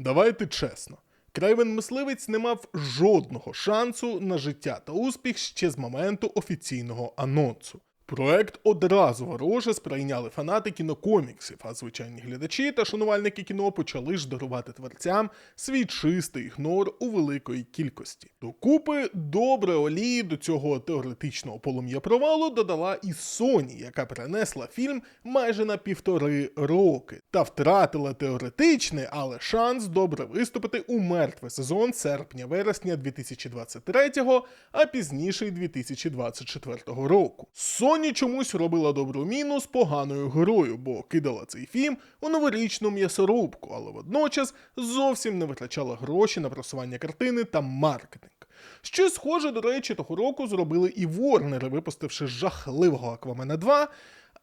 Давайте чесно. Крайвен мисливець не мав жодного шансу на життя та успіх ще з моменту офіційного анонсу. Проект одразу вороже сприйняли фанати кінокоміксів, а звичайні глядачі та шанувальники кіно почали ж дарувати творцям свій чистий ігнор у великої кількості. Докупи добре олії до цього теоретичного полум'я провалу додала і Sony, яка перенесла фільм майже на півтори роки, та втратила теоретичний, але шанс добре виступити у мертвий сезон серпня-вересня 2023, а пізніше 2024 року. Sony чомусь робила добру міну з поганою грою, бо кидала цей фільм у новорічну м'ясорубку, але водночас зовсім не витрачала гроші на просування картини та маркетинг. Щось схоже, до речі, того року зробили і Ворнери, випустивши жахливого Аквамена 2.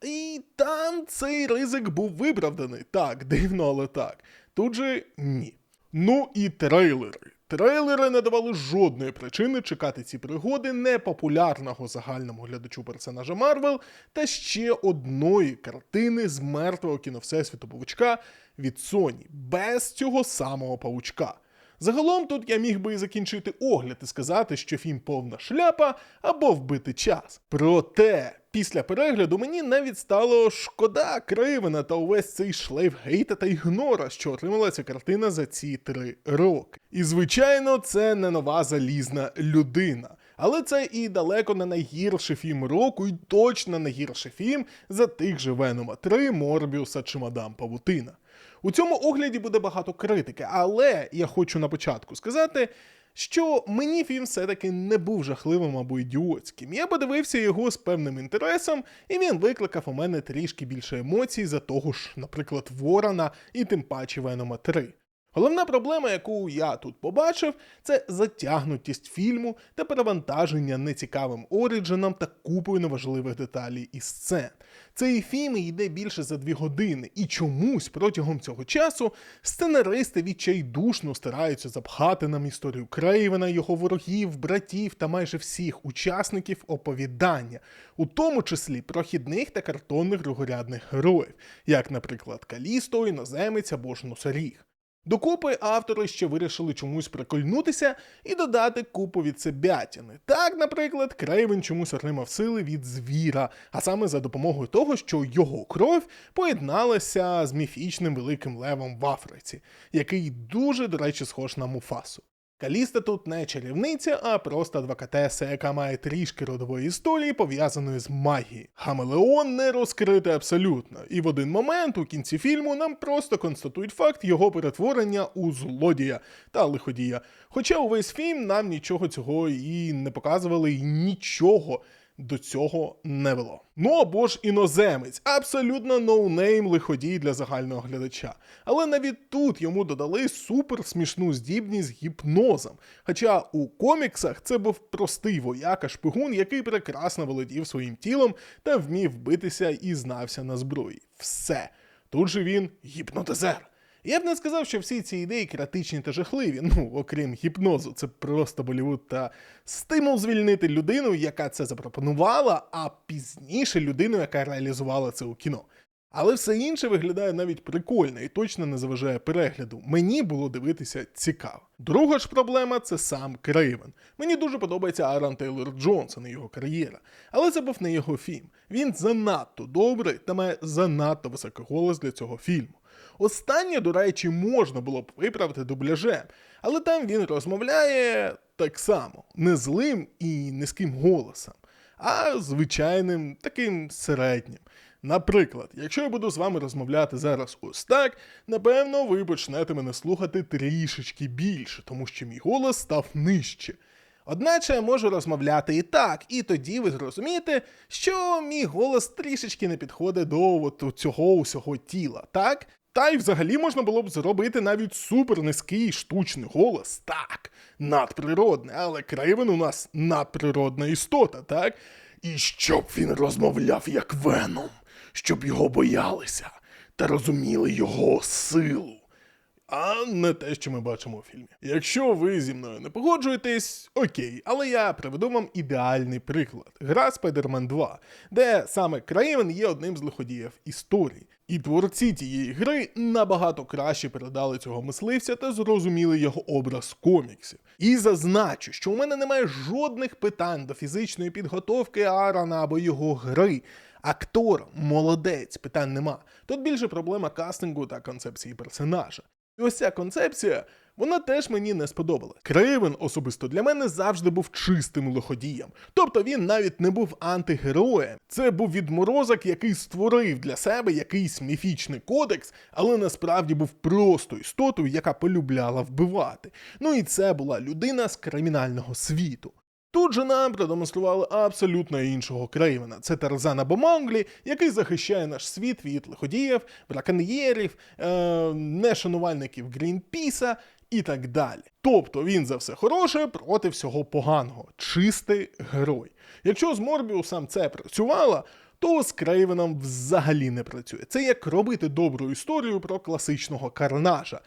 І там цей ризик був виправданий. Так, дивно, але так. Тут же ні. Ну і трейлери. Трейлери не давали жодної причини чекати ці пригоди непопулярного загальному глядачу персонажа Марвел та ще одної картини з мертвого кіновсесвіту павучка від Sony, без цього самого павучка. Загалом тут я міг би і закінчити огляд і сказати, що фільм повна шляпа або вбити час. Проте, після перегляду мені навіть стало шкода Кривена та увесь цей шлейф гейта та ігнора, що отримала ця картина за ці три роки. І звичайно, це не нова залізна людина. Але це і далеко не найгірший фільм року, і точно не гірший фільм за тих же Венома 3, Морбіуса чи Мадам Павутина. У цьому огляді буде багато критики, але я хочу на початку сказати, що мені фільм все-таки не був жахливим або ідіотським. Я подивився його з певним інтересом, і він викликав у мене трішки більше емоцій за того ж, наприклад, Ворона і тим паче Венома 3. Головна проблема, яку я тут побачив, це затягнутість фільму та перевантаження нецікавим оріджином та купою неважливих деталей і сцен. Цей фільм йде більше за дві години, і чомусь протягом цього часу сценаристи відчайдушно стараються запхати нам історію Крейвена, його ворогів, братів та майже всіх учасників оповідання, у тому числі прохідних та картонних другорядних героїв, як, наприклад, Калісто, іноземець або ж Носоріг. Докупи автори ще вирішили чомусь прикольнутися і додати купу від себятіни. Так, наприклад, Крейвен чомусь отримав сили від звіра, а саме за допомогою того, що його кров поєдналася з міфічним великим левом в Африці, який дуже, до речі, схож на Муфасу. Каліста тут не чарівниця, а просто адвокатеса, яка має трішки родової історії, пов'язаної з магією. Хамелеон не розкритий абсолютно, і в один момент у кінці фільму нам просто констатують факт його перетворення у злодія та лиходія. Хоча увесь фільм нам нічого цього і не показували, і нічого до цього не вело. Ну або ж іноземець, абсолютно ноунейм лиходій для загального глядача. Але навіть тут йому додали супер смішну здібність з гіпнозом. Хоча у коміксах це був простий вояка шпигун, який прекрасно володів своїм тілом та вмів битися і знався на зброї. Все. Тут же він гіпнотизер. Я б не сказав, що всі ці ідеї критичні та жахливі, ну окрім гіпнозу, це просто Болівуд та стимул звільнити людину, яка це запропонувала, а пізніше людину, яка реалізувала це у кіно. Але все інше виглядає навіть прикольно і точно не заважає перегляду. Мені було дивитися цікаво. Друга ж проблема це сам Крейвен. Мені дуже подобається Аарон Тейлор Джонсон і його кар'єра, але це був не його фільм. Він занадто добрий та має занадто високий голос для цього фільму. Останнє, до речі, можна було б виправити дубляжем, але там він розмовляє так само, не злим і низьким голосом, а звичайним таким середнім. Наприклад, якщо я буду з вами розмовляти зараз ось так, напевно, ви почнете мене слухати трішечки більше, тому що мій голос став нижче. Одначе я можу розмовляти і так, і тоді ви зрозумієте, що мій голос трішечки не підходить до от цього усього тіла, так? Та й взагалі можна було б зробити навіть супер низький штучний голос, так, надприродний, але Крейвен у нас надприродна істота, так? І щоб він розмовляв як Веном, щоб його боялися та розуміли його силу. А не те, що ми бачимо у фільмі. Якщо ви зі мною не погоджуєтесь, окей, але я приведу вам ідеальний приклад: гра Spider-Man 2, де саме Крейвен є одним з лиходіїв історії. І творці тієї гри набагато краще передали цього мисливця та зрозуміли його образ коміксів. І зазначу, що у мене немає жодних питань до фізичної підготовки Аарона або його гри. Актор молодець, питань нема. Тут більше проблема кастингу та концепції персонажа. І ось ця концепція, вона теж мені не сподобала. Крейвен особисто для мене завжди був чистим лиходієм. Тобто він навіть не був антигероєм. Це був відморозок, який створив для себе якийсь міфічний кодекс, але насправді був просто істотою, яка полюбляла вбивати. Ну і це була людина з кримінального світу. Тут же нам продемонстрували абсолютно іншого Крейвена. Це Тарзан або який захищає наш світ від лиходіїв, браконьєрів, е- нешанувальників Грінпіса і так далі. Тобто він за все хороше проти всього поганого, чистий герой. Якщо з Морбіусом це працювало, то з Крейвеном взагалі не працює. Це як робити добру історію про класичного карнажа.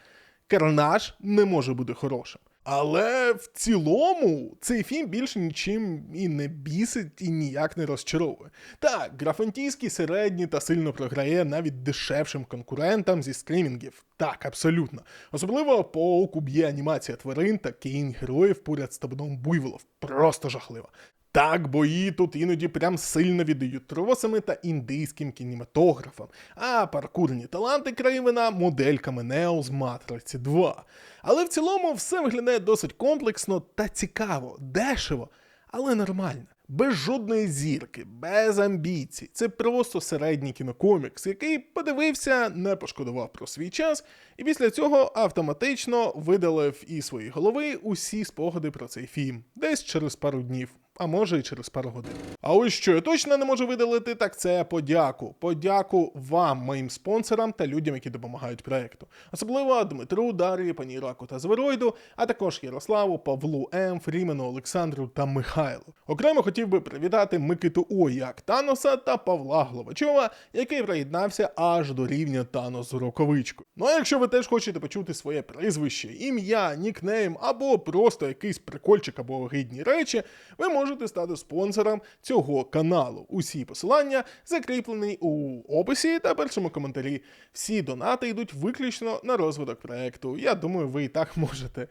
Карнаж не може бути хорошим. Але в цілому цей фільм більше нічим і не бісить, і ніяк не розчаровує. Так, графантійський середній та сильно програє навіть дешевшим конкурентам зі стрімінгів. Так, абсолютно. Особливо по б'є анімація тварин та кінь героїв поряд з табуном буйволов. Просто жахлива. Так, бої тут іноді прям сильно віддають тросами та індийським кінематографам, а паркурні таланти Крейвена модельками Нео з Матриці 2. Але в цілому все виглядає досить комплексно та цікаво, дешево, але нормально. Без жодної зірки, без амбіцій. Це просто середній кінокомікс, який подивився, не пошкодував про свій час, і після цього автоматично видалив із своєї голови усі спогади про цей фільм десь через пару днів а може і через пару годин. А ось що я точно не можу видалити, так це подяку. Подяку вам, моїм спонсорам та людям, які допомагають проекту. Особливо Дмитру, Дар'ї, пані Раку та Зверойду, а також Ярославу, Павлу М, Фрімену, Олександру та Михайлу. Окремо хотів би привітати Микиту О як Таноса та Павла Гловачова, який приєднався аж до рівня Танос з рукавичкою. Ну а якщо ви теж хочете почути своє прізвище, ім'я, нікнейм або просто якийсь прикольчик або гидні речі, ви можете можете стати спонсором цього каналу. Усі посилання закріплені у описі та першому коментарі. Всі донати йдуть виключно на розвиток проекту. Я думаю, ви і так можете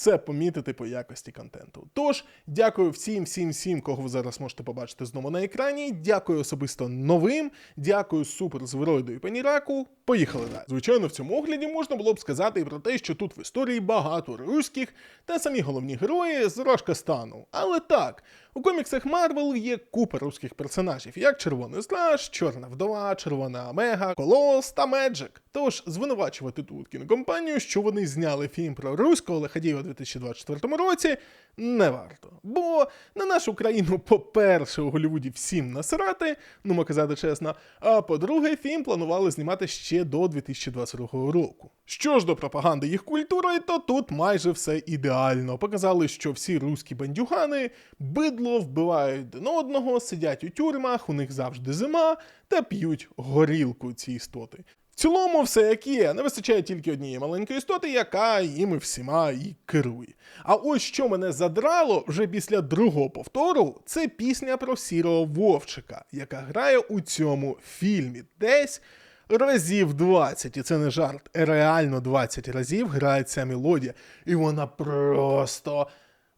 це помітити по якості контенту. Тож, дякую всім, всім, всім, кого ви зараз можете побачити знову на екрані. Дякую особисто новим. Дякую супер Звероїду і Паніраку. Поїхали далі. Звичайно, в цьому огляді можна було б сказати і про те, що тут в історії багато руських та самі головні герої з Рашкастану. Але так, у коміксах Марвел є купа руських персонажів, як Червоний Страж, Чорна Вдова, Червона Омега, Колос та Меджик. Тож звинувачувати тут кінокомпанію, що вони зняли фільм про руського лиходія у 2024 році, не варто. Бо на нашу країну, по-перше, у Голлівуді всім насрати, ну ми казати чесно. А по-друге, фільм планували знімати ще до 2022 року. Що ж до пропаганди їх культури, то тут майже все ідеально. Показали, що всі руські бандюгани бидло вбивають один одного, сидять у тюрмах, у них завжди зима та п'ють горілку ці істоти цілому, все як є, не вистачає тільки однієї маленької істоти, яка їми всіма і керує. А ось що мене задрало вже після другого повтору, це пісня про сірого вовчика, яка грає у цьому фільмі. Десь разів 20, і це не жарт, реально 20 разів грає ця мелодія, і вона просто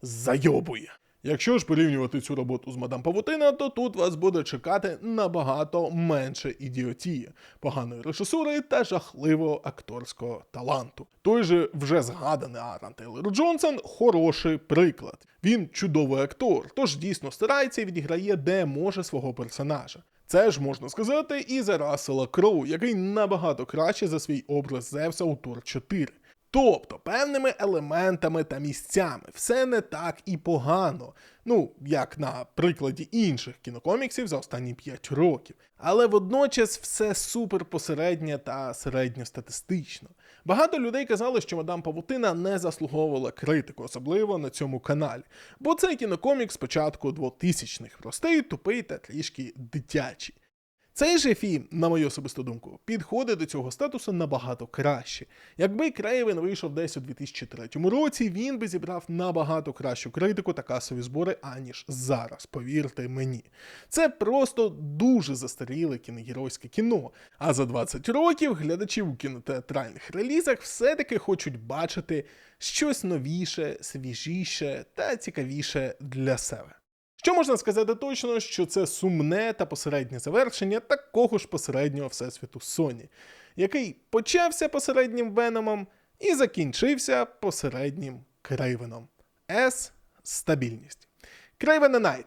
зайобує. Якщо ж порівнювати цю роботу з мадам Павутина, то тут вас буде чекати набагато менше ідіотії, поганої режисури та жахливого акторського таланту. Той же вже згаданий Аарон Тейлор Джонсон хороший приклад. Він чудовий актор, тож дійсно старається і відіграє де може свого персонажа. Це ж можна сказати і за Рассела Кроу, який набагато краще за свій образ Зевса у Тор 4. Тобто певними елементами та місцями все не так і погано, ну як на прикладі інших кінокоміксів за останні 5 років. Але водночас все супер посереднє та середньостатистично. Багато людей казали, що мадам Павутина не заслуговувала критику, особливо на цьому каналі. Бо цей кінокомікс спочатку 2000-х простий, тупий та трішки дитячий. Цей же фільм, на мою особисту думку, підходить до цього статусу набагато краще. Якби Крейвен вийшов десь у 2003 році, він би зібрав набагато кращу критику та касові збори, аніж зараз, повірте мені. Це просто дуже застаріле кіногеройське кіно. А за 20 років глядачі у кінотеатральних релізах все-таки хочуть бачити щось новіше, свіжіше та цікавіше для себе. Що можна сказати точно, що це сумне та посереднє завершення такого ж посереднього всесвіту Sony, який почався посереднім Веномом і закінчився посереднім Крейвеном. С стабільність. Крейвена Найт.